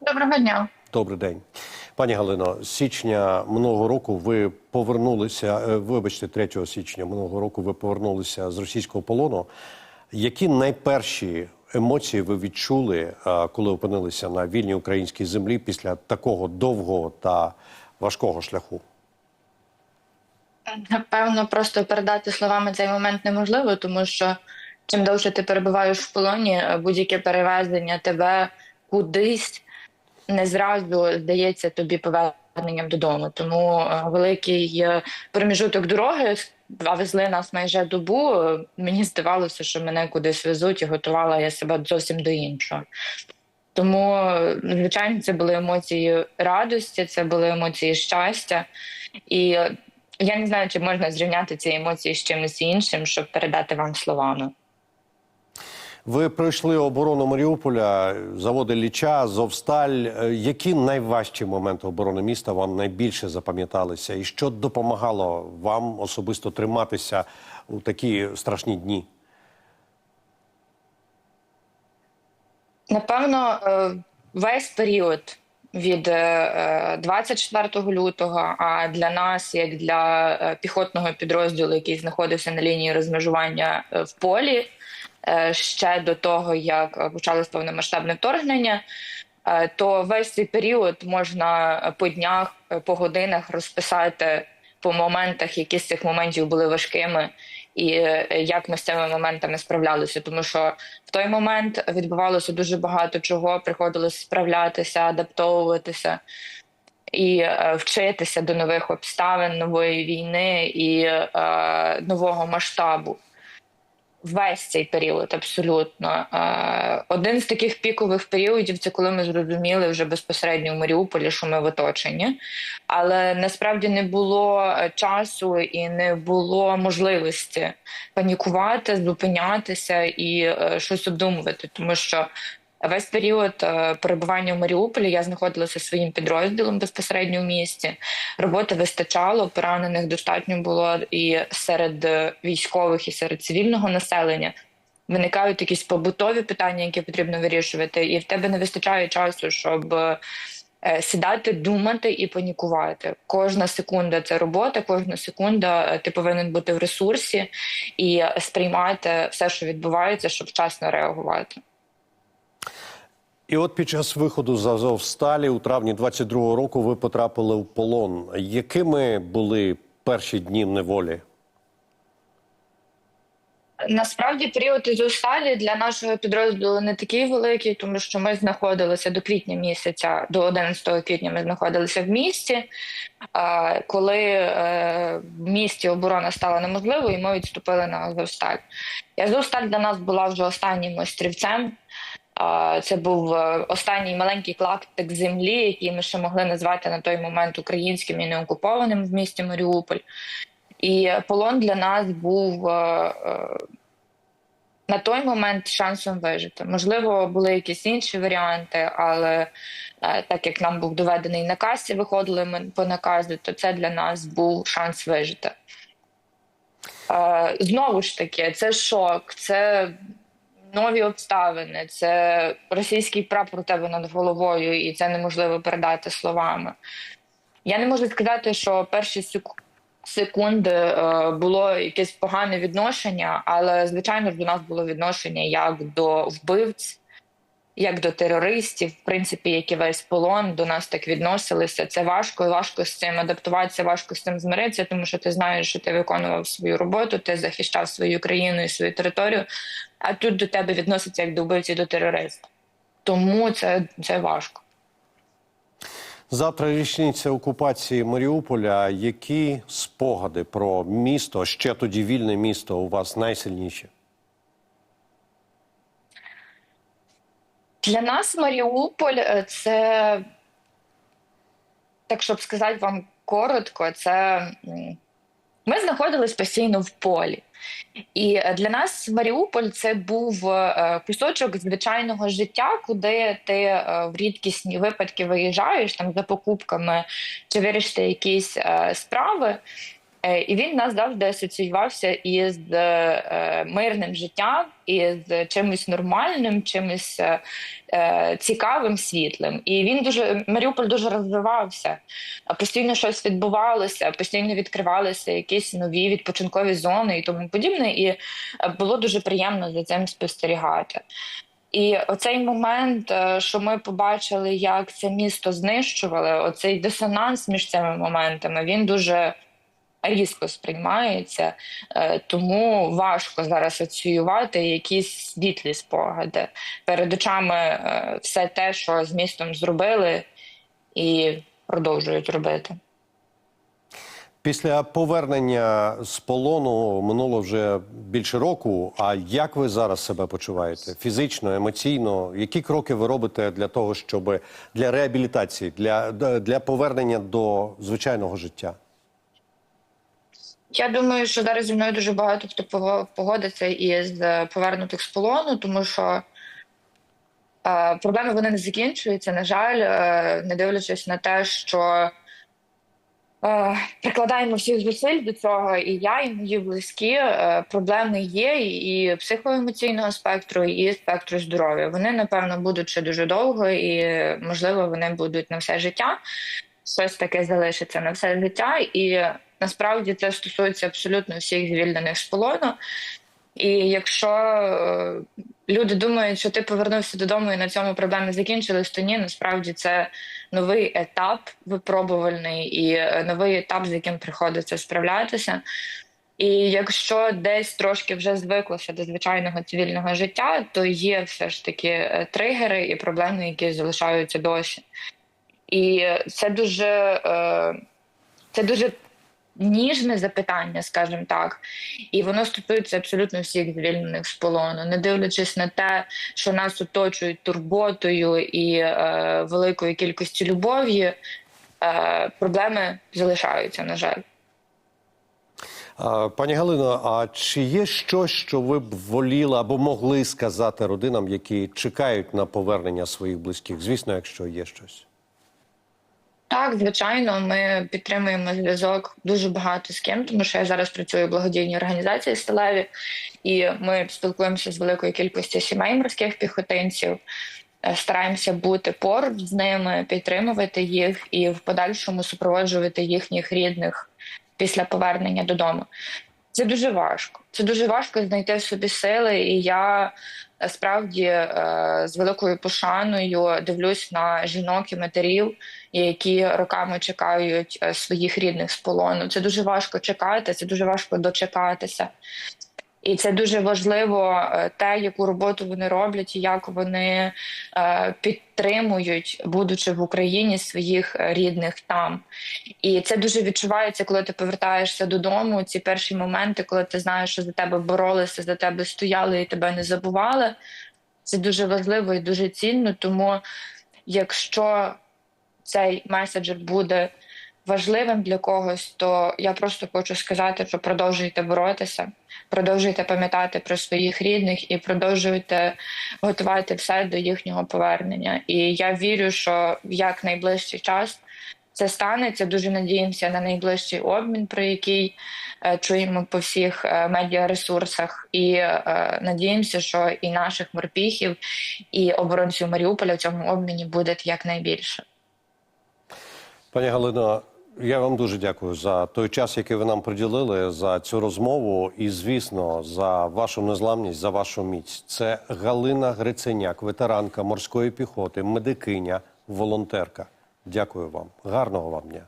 Доброго дня. Добрий день, пані Галино. З січня минулого року ви повернулися. е, Вибачте, 3 січня минулого року ви повернулися з російського полону. Які найперші емоції ви відчули, е, коли опинилися на вільній українській землі після такого довгого та важкого шляху? Напевно, просто передати словами цей момент неможливо, тому що чим довше ти перебуваєш в полоні, е, будь-яке перевезення тебе кудись не зразу здається тобі поверненням додому. Тому е, великий е, проміжуток дороги а везли нас майже добу. е, Мені здавалося, що мене кудись везуть, і готувала я себе зовсім до іншого. Тому, звичайно, це були емоції радості, це були емоції щастя. І я не знаю, чи можна зрівняти ці емоції з чимось іншим, щоб передати вам словами. Ви пройшли оборону Маріуполя, заводи Ліча, Зовсталь. Е, Які найважчі моменти оборони міста вам найбільше запам'яталися, і що допомагало вам особисто триматися у такі страшні дні? Напевно, е, весь період від е, е, 24 лютого, а для нас, як для піхотного підрозділу, який знаходився на лінії розмежування в полі, ще до того, як е, почалось повномасштабне вторгнення, е, то весь цей період можна е, по днях, е, по годинах розписати по моментах, які з цих моментів були важкими, і е, як ми з цими моментами справлялися. Тому що в той момент відбувалося дуже багато чого, приходилось справлятися, адаптовуватися. І е, вчитися до нових обставин, нової війни і е, нового масштабу. Весь цей період абсолютно. Е, один з таких пікових періодів це коли ми зрозуміли вже безпосередньо в Маріуполі, що ми в оточенні. Але насправді не було е, часу і не було можливості панікувати, зупинятися і е, щось обдумувати, тому що Весь період е, перебування в Маріуполі я знаходилася своїм підрозділом безпосередньо в місті. Роботи вистачало, поранених достатньо було і серед е, військових, і серед цивільного населення. Виникають якісь побутові питання, які потрібно вирішувати, і в тебе не вистачає часу, щоб е, сідати, думати і панікувати. Кожна секунда це робота, кожна секунда ти повинен бути в ресурсі і сприймати все, що відбувається, щоб вчасно реагувати. І от під час виходу з Азовсталі у травні 22-го року ви потрапили в полон. Якими були перші дні неволі? Насправді період Ізосталі для нашого підрозділу не такий великий, тому що ми знаходилися до квітня місяця, до 11 квітня ми знаходилися в місті. Коли е, в місті оборона стала неможливою, ми відступили на Азовсталь. І Азовсталь для нас була вже останнім острівцем. Це був е, останній маленький клаптик землі, який ми ще могли назвати на той момент українським і неокупованим в місті Маріуполь. І полон для нас був е, е, на той момент шансом вижити. Можливо, були якісь інші варіанти, але так як нам був доведений наказ, і виходили ми по наказу, то це для нас був шанс вижити. Знову ж таки, це шок, це нові обставини, це російський прапор у тебе над головою, і це неможливо передати словами. Я не можу сказати, що перші секунди секунди було якесь погане відношення, але звичайно ж до нас було відношення як до вбивць, як до терористів, в принципі, як і весь полон до нас так відносилися. Це важко важко з цим адаптуватися, важко з цим змиритися, тому що ти знаєш, що ти виконував свою роботу, ти захищав свою країну і свою територію. А тут до тебе відносяться як до вбивці до терориста. Тому це, це важко. Завтра річниця окупації Маріуполя. Які спогади про місто, ще тоді вільне місто, у вас найсильніші? Для нас Маріуполь е, це, так щоб сказати вам коротко, це ми знаходились постійно в полі. І е, для нас Маріуполь це був е, кусочок звичайного життя, куди ти в рідкісні випадки виїжджаєш там за покупками чи вирішити якісь справи. Е, І він нас завжди асоціювався із е, мирним життям, із чимось нормальним, чимось е, цікавим, світлим. І він дуже Маріуполь дуже розвивався. Постійно щось відбувалося, постійно відкривалися якісь нові відпочинкові зони і тому подібне. І було дуже приємно за цим спостерігати. І оцей момент, що ми побачили, як це місто знищували, оцей дисонанс між цими моментами, він дуже різко сприймається, Е, тому важко зараз асоціювати якісь світлі спогади. Перед очами е, все те, що з містом зробили, і продовжують робити. Після повернення з полону минуло вже більше року. А як ви зараз себе почуваєте? Фізично, емоційно? Які кроки ви робите для того, щоб для реабілітації, для, для повернення до звичайного життя? Я думаю, що зараз зі мною дуже багато хто погодиться із е, повернутих з полону, тому що е, проблеми вони не закінчуються. На жаль, е, не дивлячись на те, що е, прикладаємо всіх зусиль до цього, і я, і мої близькі. Е, проблеми є і психоемоційного спектру, і спектру здоров'я. Вони, напевно, будуть ще дуже довго, і можливо, вони будуть на все життя. Щось таке залишиться на все життя, і насправді це стосується абсолютно всіх звільнених з полону. І якщо е, люди думають, що ти повернувся додому і на цьому проблеми закінчились, то ні, насправді це новий етап випробувальний і е, новий етап, з яким приходиться справлятися. І якщо десь трошки вже звиклося до звичайного цивільного життя, то є все ж таки е, тригери і проблеми, які залишаються досі. І це дуже, це дуже ніжне запитання, скажімо так, і воно стосується абсолютно всіх звільнених з полону, не дивлячись на те, що нас оточують турботою і е, великою кількістю любові, е, проблеми залишаються, на жаль. Пані Галино, а чи є щось, що ви б воліли або могли сказати родинам, які чекають на повернення своїх близьких? Звісно, якщо є щось. Так, звичайно, ми підтримуємо зв'язок дуже багато з ким, тому що я зараз працюю в благодійній організації сталеві, і ми спілкуємося з великою кількістю сімей морських піхотинців. е, Стараємося бути поруч з ними, підтримувати їх і в подальшому супроводжувати їхніх рідних після повернення додому. Це дуже важко. Це дуже важко знайти в собі сили, і я е, справді е, з великою пошаною дивлюсь на жінок і матерів, які роками чекають е, своїх рідних з полону. Це дуже важко чекати, це дуже важко дочекатися. І це дуже важливо е, те, яку роботу вони роблять, і як вони е, підтримують, будучи в Україні, своїх е, рідних там. І це дуже відчувається, коли ти повертаєшся додому. Ці перші моменти, коли ти знаєш, що за тебе боролися, за тебе стояли і тебе не забували. Це дуже важливо і дуже цінно. Тому, якщо цей меседжер буде важливим для когось, то я просто хочу сказати, що продовжуйте боротися, продовжуйте пам'ятати про своїх рідних і продовжуйте готувати все до їхнього повернення. І я вірю, що в як найближчий час це станеться. Дуже надіємося на найближчий обмін, про який е, чуємо по всіх е, медіаресурсах, і е, надіємося, що і наших морпіхів, і оборонців Маріуполя в цьому обміні буде якнайбільше. Пані Галино, я вам дуже дякую за той час, який ви нам приділили, за цю розмову і, звісно, за вашу незламність, за вашу міць. Це Галина Гриценяк, ветеранка морської піхоти, медикиня, волонтерка. Дякую вам. Гарного вам дня.